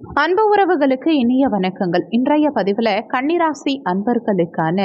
அன்பு உறவுகளுக்கு இனிய வணக்கங்கள். இன்றைய பதிவில் கன்னிராசி அன்பர்களுக்கான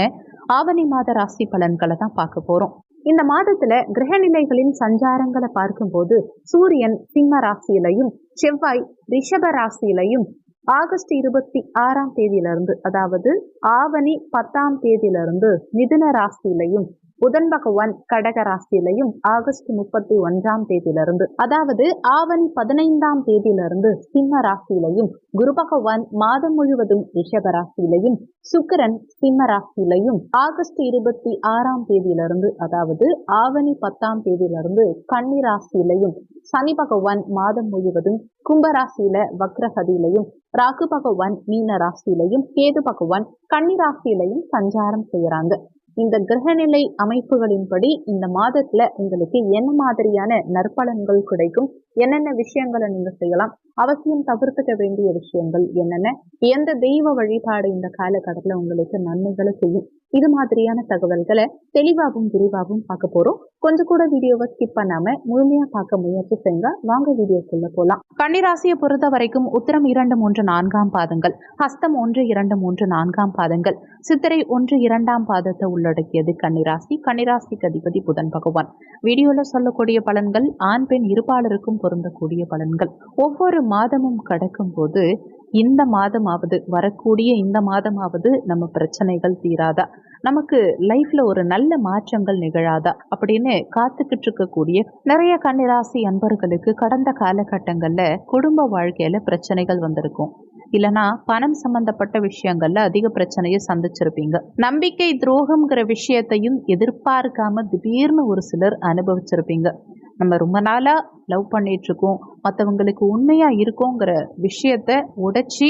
ஆவணி மாத ராசி பலன்களை தான் பார்க்க போறோம். இந்த மாதத்துல கிரகநிலைகளின் சஞ்சாரங்களை பார்க்கும்போது சூரியன் சிம்ம ராசியிலையும் செவ்வாய் ரிஷப ராசியிலையும் ஆகஸ்ட் இருபத்தி ஆறாம் தேதியிலிருந்து அதாவது ஆவணி பத்தாம் தேதியிலிருந்து மிதுன ராசியிலையும் புதன் பகவான் கடக ராசியிலையும் ஆகஸ்ட் முப்பத்தி ஒன்றாம் தேதியிலிருந்து அதாவது ஆவணி பதினைந்தாம் தேதியிலிருந்து சிம்ம ராசியிலையும் குரு பகவான் மாதம் முழுவதும் ரிஷப ராசியிலையும் சுக்கிரன் சிம்ம ராசியிலையும் ஆகஸ்ட் இருபத்தி ஆறாம் தேதியிலிருந்து அதாவது ஆவணி பத்தாம் தேதியிலிருந்து கன்னி ராசியிலையும் சனி பகவான் மாதம் முழுவதும் கும்பராசியில வக்ரகதியிலையும் ராகு பகவான் மீன ராசியிலையும் கேது பகவான் கன்னி ராசியிலையும் சஞ்சாரம் செய்யறாங்க. இந்த கிரகநிலை அமைப்புகளின்படி இந்த மாதத்துல உங்களுக்கு என்ன மாதிரியான நற்பலன்கள் கிடைக்கும்? என்னென்ன விஷயங்களை நீங்க செய்யலாம்? அவசியம் தவிர்த்துக்க வேண்டிய விஷயங்கள் என்னென்ன? எந்த தெய்வ வழிபாடு இந்த காலகட்டத்துல உங்களுக்கு நன்மைகளை செய்யும்? இது மாதிரியான தகவல்களை தெளிவாகவும் விரிவாகவும் பார்க்க போறோம். கொஞ்சம் கூட வீடியோவை ஸ்கிப் பண்ணாம முழுமையா பார்க்க முயற்சி செஞ்சா வாங்க வீடியோக்குள்ள போலாம். கன்னிராசியை பொறுத்த வரைக்கும் உத்தரம் இரண்டு மூன்று நான்காம் பாதங்கள் ஹஸ்தம் ஒன்று இரண்டு மூன்று நான்காம் பாதங்கள் சித்திரை ஒன்று இரண்டாம் பாதத்தை உள்ளடக்கியது கன்னிராசி. கன்னிராசிக்கு அதிபதி புதன் பகவான். வீடியோல சொல்லக்கூடிய பலன்கள் ஆண் பெண் இருப்பாளருக்கும் பொருந்தக்கூடிய பலன்கள். ஒவ்வொரு மாதமும் கடக்கும் போது இந்த மாதமாவது வரக்கூடிய இந்த மாதமாவது நம்ம பிரச்சனைகள் தீராதா? நமக்கு லைஃப்ல ஒரு நல்ல மாற்றங்கள் நிகழாதா? அப்படின்னு காத்துக்கிட்டு இருக்கக்கூடிய நிறைய கன்னிராசி அன்பர்களுக்கு கடந்த காலகட்டங்கள்ல குடும்ப வாழ்க்கையில பிரச்சனைகள் வந்திருக்கும். இல்லனா பணம் சம்பந்தப்பட்ட விஷயங்கள்ல அதிக பிரச்சனையை சந்திச்சிருப்பீங்க. நம்பிக்கை துரோகம்ங்கிற விஷயத்தையும் எதிர்பார்க்காம திடீர்னு ஒரு சிலர் அனுபவிச்சிருப்பீங்க. நம்ம ரொம்ப நாளா லவ் பண்ணிட்டு இருக்கோம். மற்றவங்களுக்கு உண்மையாக இருக்கோங்கிற விஷயத்த உடைச்சி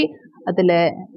அதில்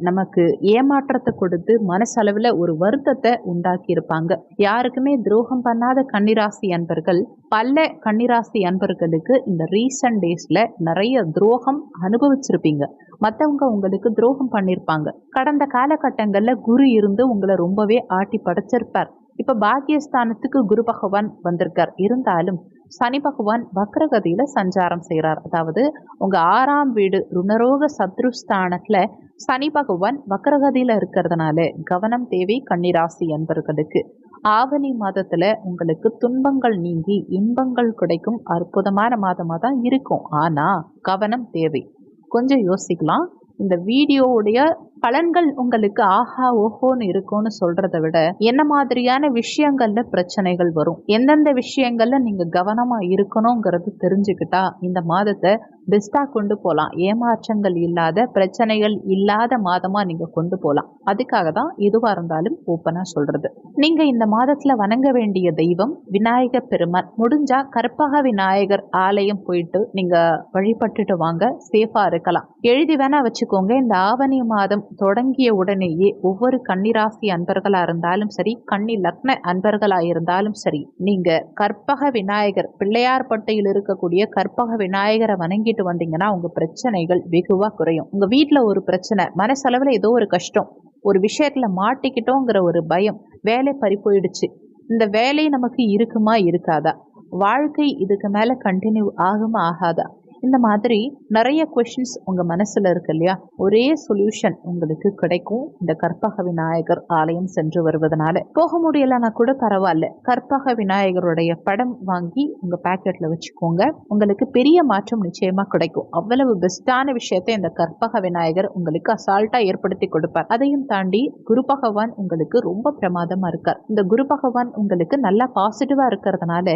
நமக்கு ஏமாற்றத்தை கொடுத்து மனசளவில் ஒரு வருத்தத்தை உண்டாக்கியிருப்பாங்க. யாருக்குமே துரோகம் பண்ணாத கன்னிராசி அன்பர்கள் பல கன்னிராசி அன்பர்களுக்கு இந்த ரீசன்ட் டேஸில் நிறைய துரோகம் அனுபவிச்சிருப்பீங்க. மற்றவங்க உங்களுக்கு துரோகம் பண்ணியிருப்பாங்க கடந்த காலகட்டங்களில் குரு இருந்து உங்களை ரொம்பவே ஆட்டி படைச்சிருப்பார். இப்போ பாக்கியஸ்தானத்துக்கு குரு பகவான் வந்திருக்கார். இருந்தாலும் சனி பகவான் வக்ரகதியில சஞ்சாரம் செய்கிறார் அதாவது உங்க ஆறாம் வீடு ருணரோக சத்ருஸ்தானத்துல சனி பகவான் வக்ரகதியில இருக்கிறதுனால கவனம் தேவை கன்னிராசி என்பர்களுக்கு ஆவணி மாதத்துல உங்களுக்கு துன்பங்கள் நீங்கி இன்பங்கள் கிடைக்கும். அற்புதமான மாதமா தான் இருக்கும். ஆனா கவனம் தேவை. கொஞ்சம் யோசிக்கலாம். இந்த வீடியோவுடைய பலன்கள் உங்களுக்கு ஆஹா ஓஹோன்னு இருக்கும்னு சொல்றதை விட என்ன மாதிரியான விஷயங்கள்ல பிரச்சனைகள் வரும்? எந்தெந்த விஷயங்கள்ல நீங்க கவனமா இருக்கணுங்கிறது தெரிஞ்சுக்கிட்டா இந்த மாதத்தை பெஸ்டா கொண்டு போகலாம் ஏமாற்றங்கள் இல்லாத பிரச்சனைகள் இல்லாத மாதமா நீங்க கொண்டு போகலாம் அதுக்காக தான் எதுவா இருந்தாலும் ஓப்பனா சொல்றது. நீங்க இந்த மாதத்துல வணங்க வேண்டிய தெய்வம் விநாயக பெருமான் முடிஞ்சா கற்பக விநாயகர் ஆலயம் போயிட்டு நீங்க வழிபட்டுட்டு வாங்க. சேஃபா இருக்கலாம். எழுதி வேணா வச்சுக்கோங்க. இந்த ஆவணி மாதம் தொடங்கிய உடனேயே ஒவ்வொரு கன்னிராசி அன்பர்களா இருந்தாலும் சரி கன்னி லக்ன அன்பர்களா இருந்தாலும் சரி நீங்க கற்பக விநாயகர் பிள்ளையார்பட்டையில் இருக்கக்கூடிய கற்பக விநாயகரை வணங்கி வணங்கிட்டு வந்தீங்கன்னா உங்க பிரச்சனைகள் வெகுவா குறையும். உங்க வீட்டில் ஒரு பிரச்சனை மனசளவுல ஏதோ ஒரு கஷ்டம் ஒரு விஷயத்துல மாட்டிக்கிட்டோங்கிற ஒரு பயம் வேலை பறி போயிடுச்சு. இந்த வேலை நமக்கு இருக்குமா இருக்காதா? வாழ்க்கை இதுக்கு மேல கண்டினியூ ஆகுமா ஆகாதா? இந்த மாதிரி நிறைய கொஷின்ஸ் உங்கள் மனசில் இருக்கு இல்லையா? ஒரே சொல்யூஷன் உங்களுக்கு கிடைக்கும். இந்த கற்பக விநாயகர் ஆலயம் சென்று வருவதனால. போக முடியலன்னா கூட பரவாயில்ல. கற்பக விநாயகருடைய படம் வாங்கி உங்கள் பேக்கெட்டில் வச்சுக்கோங்க. உங்களுக்கு பெரிய மாற்றம் நிச்சயமாக கிடைக்கும். அவ்வளவு பெஸ்ட்டான விஷயத்தை இந்த கற்பக விநாயகர் உங்களுக்கு அசால்ட்டாக ஏற்படுத்தி கொடுப்பார். அதையும் தாண்டி குரு பகவான் உங்களுக்கு ரொம்ப பிரமாதமாக இருக்கார். இந்த குரு பகவான் உங்களுக்கு நல்லா பாசிட்டிவாக இருக்கிறதுனால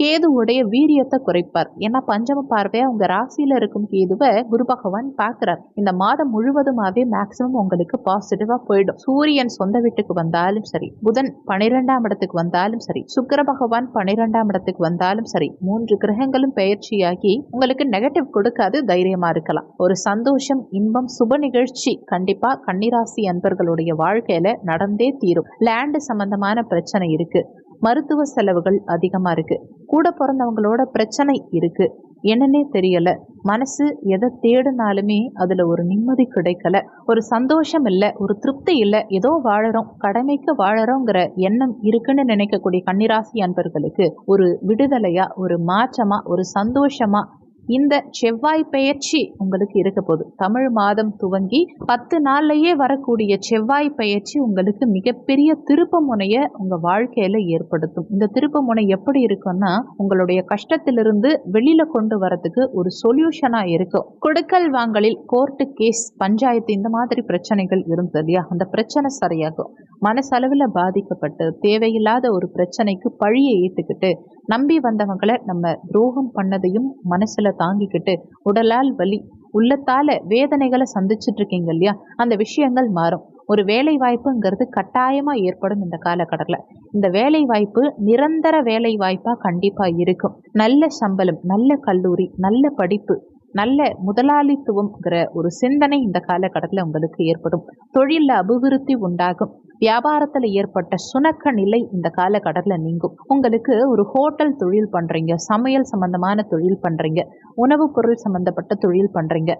கேதுவுடைய வீரியத்தை குறைப்பார். ஏன்னா பஞ்சம பார்வையா உங்க ராசியில இருக்கும் கேதுவை குரு பகவான் பாக்குறார் இந்த மாதம் முழுவதுமாவே மேக்சிமம் உங்களுக்கு பாசிட்டிவா போயிடும். சூரியன் சொந்த வீட்டுக்கு வந்தாலும் சரி புதன் பனிரெண்டாம் இடத்துக்கு வந்தாலும் சரி சுக்கர பகவான் பனிரெண்டாம் இடத்துக்கு வந்தாலும் சரி மூன்று கிரகங்களும் பயிற்சியாகி உங்களுக்கு நெகட்டிவ் கொடுக்காது தைரியமா இருக்கலாம். ஒரு சந்தோஷம் இன்பம் சுப நிகழ்ச்சி கண்டிப்பா கன்னிராசி அன்பர்களுடைய வாழ்க்கையில நடந்தே தீரும். லேண்டு சம்பந்தமான பிரச்சனை இருக்கு. மருத்துவ செலவுகள் அதிகமாக இருக்குது கூட பிறந்தவங்களோட பிரச்சனை இருக்குது என்னன்னே தெரியல. மனசு எதை தேடினாலுமே அதில் ஒரு நிம்மதி கிடைக்கல. ஒரு சந்தோஷம் இல்லை ஒரு திருப்தி இல்லை. ஏதோ வாழறோம். கடமைக்கு வாழறோங்கிற எண்ணம் இருக்குன்னு நினைக்கக்கூடிய கன்னிராசி அன்பர்களுக்கு ஒரு விடுதலையா ஒரு மாற்றமா ஒரு சந்தோஷமா இந்த செவ்வாய் பெயர்ச்சி உங்களுக்கு இருக்க போகுது. தமிழ் மாதம் துவங்கி பத்து நாள்லயே வரக்கூடிய செவ்வாய் பெயர்ச்சி உங்களுக்கு மிகப்பெரிய திருப்ப முனைய உங்க வாழ்க்கையில ஏற்படுத்தும். இந்த திருப்பமுனை எப்படி இருக்கும்னா உங்களுடைய கஷ்டத்திலிருந்து வெளியில கொண்டு வரதுக்கு ஒரு சொல்யூஷனா இருக்கும் கொடுக்கல் வாங்கலில் கோர்ட்டு கேஸ் பஞ்சாயத்து இந்த மாதிரி பிரச்சனைகள் இருந்தது இல்லையா? அந்த பிரச்சனை சரியாகும். மனசளவில் பாதிக்கப்பட்டு தேவையில்லாத ஒரு பிரச்சனைக்கு பழியை ஏற்றுக்கிட்டு நம்பி வந்தவங்களை நம்ம துரோகம் பண்ணதையும் மனசுல தாங்கிக்கிட்டு உடலால் வலி உள்ளத்தால வேதனைகளை சந்திச்சுட்டு இருக்கீங்க இல்லையா? அந்த விஷயங்கள் மாறும். ஒரு வேலை வாய்ப்புங்கிறது கட்டாயமாக ஏற்படும் இந்த காலகட்டத்தில் இந்த வேலை வாய்ப்பு நிரந்தர வேலை வாய்ப்பாக கண்டிப்பாக இருக்கும். நல்ல சம்பளம் நல்ல கல்லூரி நல்ல படிப்பு நல்ல முதலாளித்துவம்ங்கிற ஒரு சிந்தனை இந்த காலகட்டத்தில் உங்களுக்கு ஏற்படும். தொழிலில் அபிவிருத்தி உண்டாகும். வியாபாரத்தில் ஏற்பட்ட சுணக்க நிலை இந்த காலகட்டத்தில் நீங்கும். உங்களுக்கு ஒரு ஹோட்டல் தொழில் பண்ணுறீங்க சமையல் சம்மந்தமான தொழில் பண்ணுறீங்க உணவுப் பொருள் சம்மந்தப்பட்ட தொழில் பண்ணுறீங்க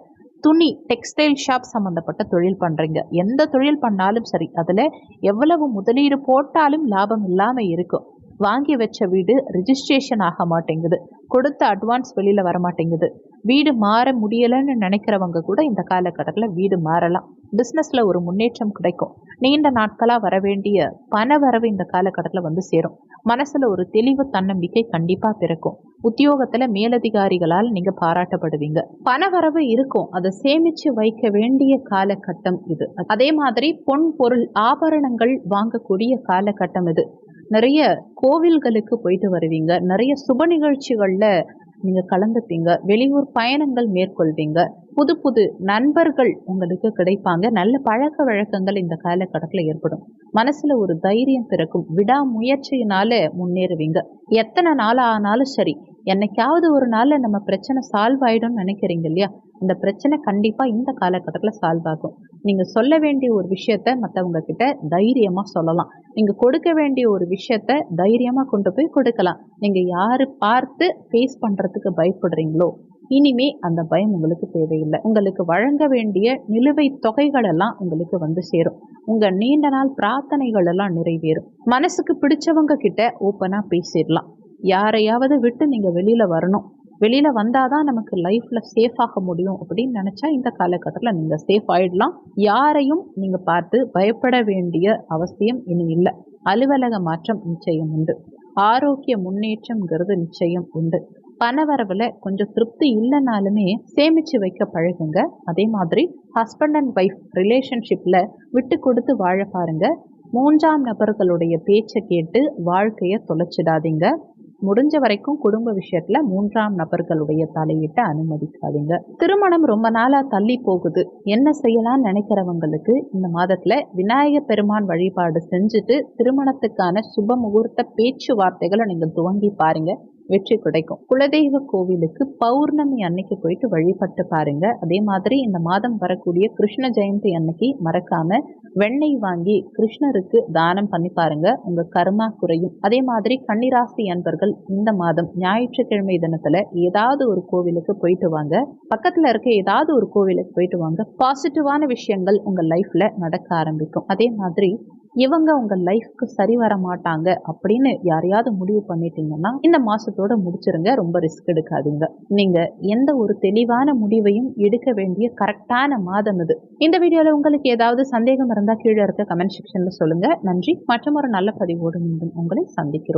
துணி டெக்ஸ்டைல் ஷாப் சம்மந்தப்பட்ட தொழில் பண்ணுறீங்க எந்த தொழில் பண்ணாலும் சரி அதில் எவ்வளவு முதலீடு போட்டாலும் லாபம் இல்லாமல் இருக்கும். வாங்கி வச்ச வீடு ரிஜிஸ்ட்ரேஷன் ஆக மாட்டேங்குது. கொடுத்த அட்வான்ஸ் வெளியில் வர மாட்டேங்குது வீடு மாற முடியலைன்னு நினைக்கிறவங்க கூட இந்த காலகட்டத்தில் வீடு மாறலாம். பிஸ்னஸில் ஒரு முன்னேற்றம் கிடைக்கும். நீண்ட நாட்களாக வர வேண்டிய பண வரவு இந்த காலகட்டத்தில் வந்து சேரும். மனசில் ஒரு தெளிவு தன்னம்பிக்கை கண்டிப்பாக பிறக்கும். உத்தியோகத்தில் மேலதிகாரிகளால் நீங்கள் பாராட்டப்படுவீங்க. பண வரவு இருக்கும். அதை சேமித்து வைக்க வேண்டிய காலகட்டம் இது. அதே மாதிரி பொன் பொருள் ஆபரணங்கள் வாங்கக்கூடிய காலகட்டம் இது. நிறைய கோவில்களுக்கு போயிட்டு வருவீங்க. நிறைய சுப நிகழ்ச்சிகளில் நீங்கள் கலந்துப்பீங்க. வெளியூர் பயணங்கள் மேற்கொள்வீங்க. புது புது நண்பர்கள் உங்களுக்கு கிடைப்பாங்க. நல்ல பழக்க வழக்கங்கள் இந்த காலகட்டத்தில் ஏற்படும். மனசில் ஒரு தைரியம் பிறக்கும். விடாமுயற்சியினால முன்னேறுவீங்க. எத்தனை நாள் ஆனாலும் சரி என்னைக்காவது ஒரு நாளில் நம்ம பிரச்சனை சால்வ் ஆகிடும்னு நினைக்கிறீங்க இல்லையா? இந்த பிரச்சனை கண்டிப்பாக இந்த காலகட்டத்தில் சால்வ் ஆகும். நீங்கள் சொல்ல வேண்டிய ஒரு விஷயத்த மற்றவங்க கிட்ட தைரியமாக சொல்லலாம். நீங்கள் கொடுக்க வேண்டிய ஒரு விஷயத்த தைரியமாக கொண்டு போய் கொடுக்கலாம். நீங்கள் யார் பார்த்து ஃபேஸ் பண்ணுறதுக்கு பயப்படுறீங்களோ இனிமே அந்த பயம் உங்களுக்கு தேவையில்லை. உங்களுக்கு வழங்க வேண்டிய நிலுவைத் தொகைகள் எல்லாம் உங்களுக்கு வந்து சேரும். உங்க நீண்ட நாள் பிரார்த்தனைகள் எல்லாம் நிறைவேறும். மனசுக்கு பிடிச்சவங்க கிட்ட ஓப்பனா பேசிடலாம். யாரையாவது விட்டு நீங்கள் வெளியில் வரணும். வெளியில் வந்தால் தான் நமக்கு லைஃப்பில் சேஃப் ஆக முடியும் அப்படின்னு நினச்சா இந்த காலகட்டத்தில் நீங்கள் சேஃப் ஆயிடலாம். யாரையும் நீங்கள் பார்த்து பயப்பட வேண்டிய அவசியம் இனி இல்லை. அலுவலக மாற்றம் நிச்சயம் உண்டு. ஆரோக்கிய முன்னேற்றம்ங்கிறது நிச்சயம் உண்டு. பணவரவில் கொஞ்சம் திருப்தி இல்லைனாலுமே சேமித்து வைக்க பழகுங்க. அதே மாதிரி ஹஸ்பண்ட் அண்ட் ஒய்ஃப் ரிலேஷன்ஷிப்பில் விட்டு கொடுத்து வாழ பாருங்கள் மூன்றாம் நபர்களுடைய பேச்சை கேட்டு வாழ்க்கையை தொலைச்சிடாதீங்க. முடிஞ்ச வரைக்கும் குடும்ப விஷயத்துல மூன்றாம் நபர்களுடைய தலையிட்ட அனுமதிக்காதீங்க. திருமணம் ரொம்ப நாளா தள்ளி போகுது. என்ன செய்யலாம்னு நினைக்கிறவங்களுக்கு இந்த மாதத்துல விநாயகர் பெருமான் வழிபாடு செஞ்சுட்டு திருமணத்துக்கான சுப முகூர்த்த பேச்சுவார்த்தைகளை நீங்க துவங்கி பாருங்க. வெற்றி கிடைக்கும். குலதெய்வ கோவிலுக்கு பௌர்ணமி அன்னைக்கு போயிட்டு வழிபட்டு பாருங்க. அதே மாதிரி இந்த மாதம் வரக்கூடிய கிருஷ்ண ஜெயந்தி அன்னைக்கு மறக்காம வெண்ணெய் வாங்கி கிருஷ்ணருக்கு தானம் பண்ணி பாருங்க. உங்க கர்மா குறையும். அதே மாதிரி கன்னிராசி அன்பர்கள் இந்த மாதம் ஞாயிற்றுக்கிழமை தினத்துல ஏதாவது ஒரு கோவிலுக்கு போயிட்டு வாங்க. பக்கத்துல இருக்க ஏதாவது ஒரு கோவிலுக்கு போயிட்டு வாங்க. பாசிட்டிவான விஷயங்கள் உங்க லைஃப்ல நடக்க ஆரம்பிக்கும். அதே மாதிரி இவங்க உங்க லைஃப்க்கு சரி வர மாட்டாங்க அப்படின்னு யாரையாவது முடிவு பண்ணிட்டீங்கன்னா இந்த மாசத்தோட முடிச்சிருங்க. ரொம்ப ரிஸ்க் எடுக்காதீங்க. நீங்க எந்த ஒரு தெளிவான முடிவையும் எடுக்க வேண்டிய கரெக்டான மாதம் இது. இந்த வீடியோல உங்களுக்கு ஏதாவது சந்தேகம் இருந்தா கீழே இருக்க கமெண்ட் செக்ஷன்ல சொல்லுங்க. நன்றி. மற்றும் ஒரு நல்ல பதிவோடு மீண்டும் உங்களை சந்திக்கிறோம்.